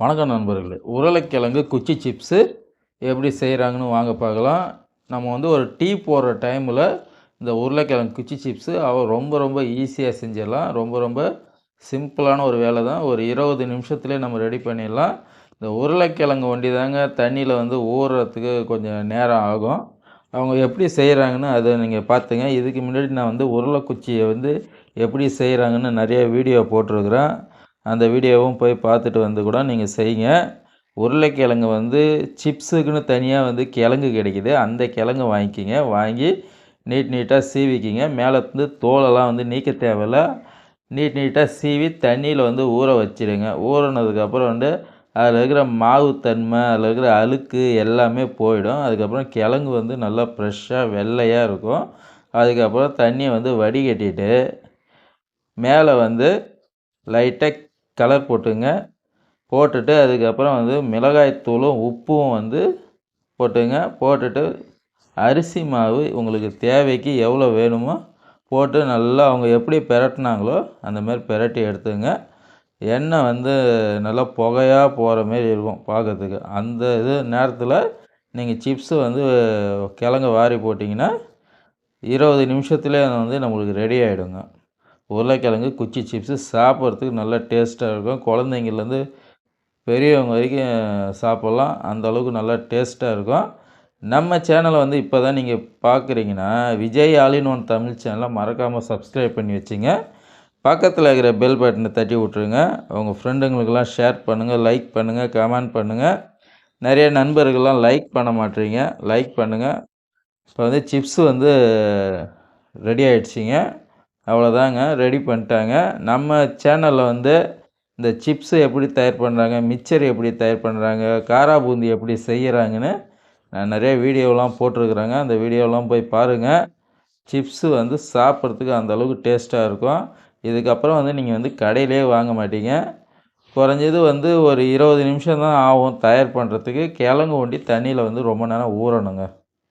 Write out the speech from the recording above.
வணக்கம் நண்பர்களே. உருளைக்கிழங்கு குச்சி சிப்ஸு எப்படி செய்கிறாங்கன்னு வாங்க பார்க்கலாம். நம்ம வந்து ஒரு டீ போடுற டைமில் இந்த உருளைக்கிழங்கு குச்சி சிப்ஸு அவள் ரொம்ப ரொம்ப ஈஸியாக செஞ்சிடலாம். ரொம்ப ரொம்ப சிம்பிளான ஒரு வேலை தான். ஒரு இருபது நிமிஷத்துலேயே நம்ம ரெடி பண்ணிடலாம். இந்த உருளைக்கிழங்கு வண்டி தாங்க தண்ணியில் வந்து ஊறுறதுக்கு கொஞ்சம் நேரம் ஆகும். அவங்க எப்படி செய்கிறாங்கன்னு அதை நீங்கள் பார்த்துங்க. இதுக்கு முன்னாடி நான் வந்து உருளைக்குச்சியை வந்து எப்படி செய்கிறாங்கன்னு நிறைய வீடியோ போட்டிருக்கிறேன். அந்த வீடியோவும் போய் பார்த்துட்டு வந்து கூட நீங்கள் செய்யுங்க. உருளைக்கிழங்கு வந்து சிப்ஸுக்குன்னு தனியாக வந்து கிழங்கு கிடைக்குது. அந்த கிழங்கு வாங்கிக்கிங்க. வாங்கி நீட் நீட்டாக சீவிக்கிங்க. மேலே வந்து தோலெல்லாம் வந்து நீக்க தேவையில்ல. நீட் நீட்டாக சீவி தண்ணியில் வந்து ஊற வச்சிடுங்க ஊறினதுக்கப்புறம் வந்து அதில் இருக்கிற மாவு தன்மை அதில் இருக்கிற அழுக்கு எல்லாமே போயிடும். அதுக்கப்புறம் கிழங்கு வந்து நல்லா ஃப்ரெஷ்ஷாக வெள்ளையாக இருக்கும். அதுக்கப்புறம் தண்ணியை வந்து வடிகட்டிட்டு மேலே வந்து லைட்டாக கலர் போட்டுங்க. போட்டுட்டு அதுக்கப்புறம் வந்து மிளகாய்த்தூளும் உப்பும் வந்து போட்டுங்க. போட்டுட்டு அரிசி மாவு உங்களுக்கு தேவைக்கு எவ்வளோ வேணுமோ போட்டு நல்லா அவங்க எப்படி பிரட்டினாங்களோ அந்த மாதிரி பிரட்டி எடுத்துங்க. எண்ணெய் வந்து நல்லா புகையாக போகிற மாரி இருக்கும் பார்க்கறதுக்கு அந்த இது நேரத்தில் நீங்கள் சிப்ஸு வந்து கிழங்கு வாரி போட்டிங்கன்னா இருபது நிமிஷத்துலேயே அது வந்து நம்மளுக்கு ரெடி ஆகிடுங்க உருளைக்கிழங்கு குச்சி சிப்ஸு சாப்பிட்றதுக்கு நல்லா டேஸ்ட்டாக இருக்கும். குழந்தைங்கள்லேருந்து பெரியவங்க வரைக்கும் சாப்பிட்லாம். அந்த அளவுக்கு நல்லா டேஸ்ட்டாக இருக்கும். நம்ம சேனலை வந்து இப்போ தான் நீங்கள் பார்க்குறீங்கன்னா விஜய் ஆலின் ஒன் தமிழ் சேனலை மறக்காமல் சப்ஸ்கிரைப் பண்ணி வச்சுங்க. பக்கத்தில் இருக்கிற பெல் பட்டனை தட்டி விட்ருங்க உங்கள் ஃப்ரெண்டுங்களுக்கெல்லாம் ஷேர் பண்ணுங்கள் லைக் பண்ணுங்கள் கமெண்ட் பண்ணுங்கள் நிறைய நண்பர்கள்லாம் லைக் பண்ண மாட்டீங்க. லைக் பண்ணுங்கள் இப்போ வந்து சிப்ஸ் வந்து ரெடி ஆகிடுச்சிங்க அவ்வளோதாங்க ரெடி பண்ணிட்டாங்க. நம்ம சேனலில் வந்து இந்த சிப்ஸு எப்படி தயார் பண்ணுறாங்க மிக்சர் எப்படி தயார் பண்ணுறாங்க காரா பூந்தி எப்படி செய்கிறாங்கன்னு நான் நிறைய வீடியோலாம் போட்டிருக்குறேங்க. அந்த வீடியோலாம் போய் பாருங்கள் சிப்ஸு வந்து சாப்பிட்றதுக்கு அந்தளவுக்கு டேஸ்ட்டாக இருக்கும். இதுக்கப்புறம் வந்து நீங்கள் வந்து கடையிலே வாங்க மாட்டீங்க. குறைஞ்சது வந்து ஒரு இருபது நிமிஷம் தான் ஆகும் தயார் பண்ணுறதுக்கு கிழங்கு ஒண்டி தண்ணியில் வந்து ரொம்ப நேரம் ஊறணுங்க.